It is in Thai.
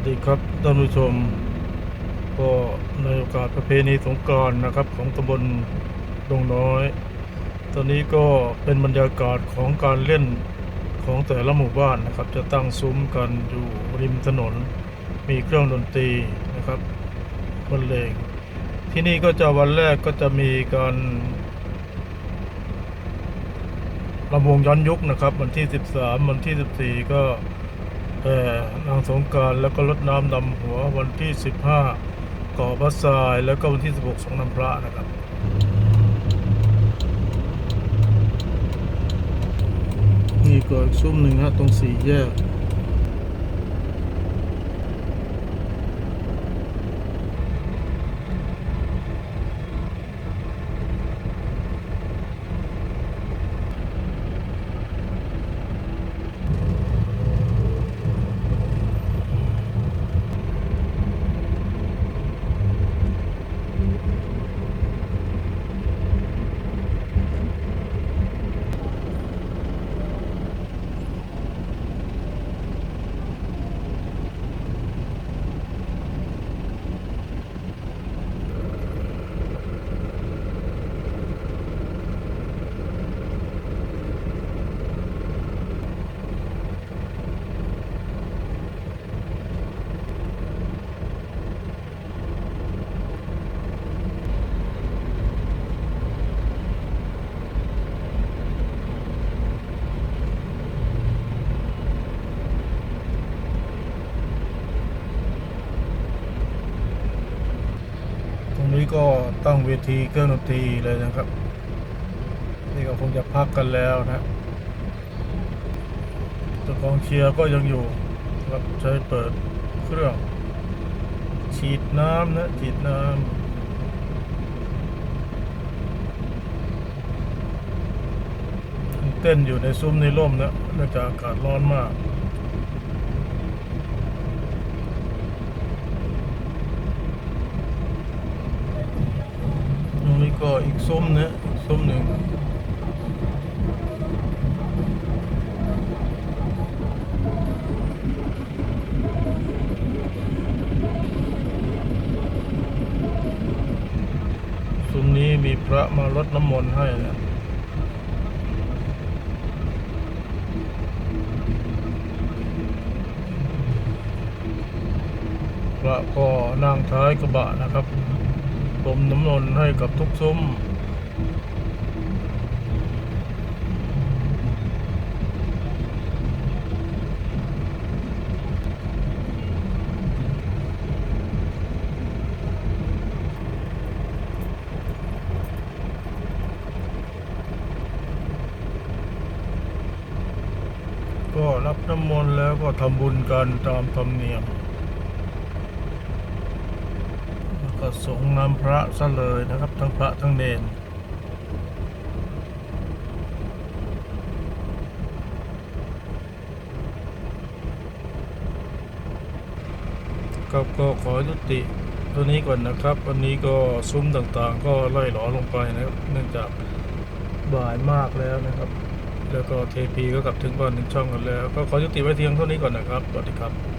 วัสดีครับท่านผู้ชมก็ในโอกาสประเพณีสงกรานต์นะครับ ของตำบลดงน้อย ตอนนี้ก็เป็นบรรยากาศของการเล่นของแต่ละหมู่บ้านนะครับ จะตั้งซุ้มกันอยู่ริมถนน มีเครื่องดนตรีนะครับบรรเลงที่นี่ก็จะวันแรกก็จะมีการลำวงย้อนยุคนะครับ วันที่ 13 วันที่ 14 ก็ แห่นางสงการแล้วก็ลดน้ำดำหัววันที่ 15 ก่อพระทราย แล้วก็วันที่ 16สองน้ำพระนะครับนี่ก็อีกซุ้มหนึ่งฮะตรงสี่แยก ก็ตั้งเวทีเครื่องดนตรีเลยนะครับ นี่ก็คงจะพักกันแล้วนะแต่กองเชียร์ก็ยังอยู่ครับใช้เปิดเครื่อง ฉีดน้ำนะฉีดน้ำเต้นอยู่ในซุ้มในร่มนะเนื่องจากอากาศร้อนมาก ตรงนี้ ก็อีกซุ้มนะอีกซุ้มหนึ่งซุ้มนี้มีพระมารดน้ำมนต์ให้นะพระก็นั่งท้ายกระบะนะครับ มน้ำมนต์ให้กับทุกซุ้มก็รับน้ำมนต์แล้วก็ทำบุญกันตามธรรมเนียม แล้ว ก็สงน้ำพระซะเลยนะครับ ทั้งพระทั้งเนนครับก็ขอยุติตัวนี้ก่อนนะครับ วันนี้ก็ซุ้มต่างๆ ก็ไล่หลอลงไปนะครับ เนื่องจากบ่ายมากแล้วนะครับ แล้วก็เทพีก็กลับถึงบ้านถึงช่องกันแล้ว ก็ขอยุติไว้เพียงเท่านี้ก่อนนะครับ สวัสดีครับ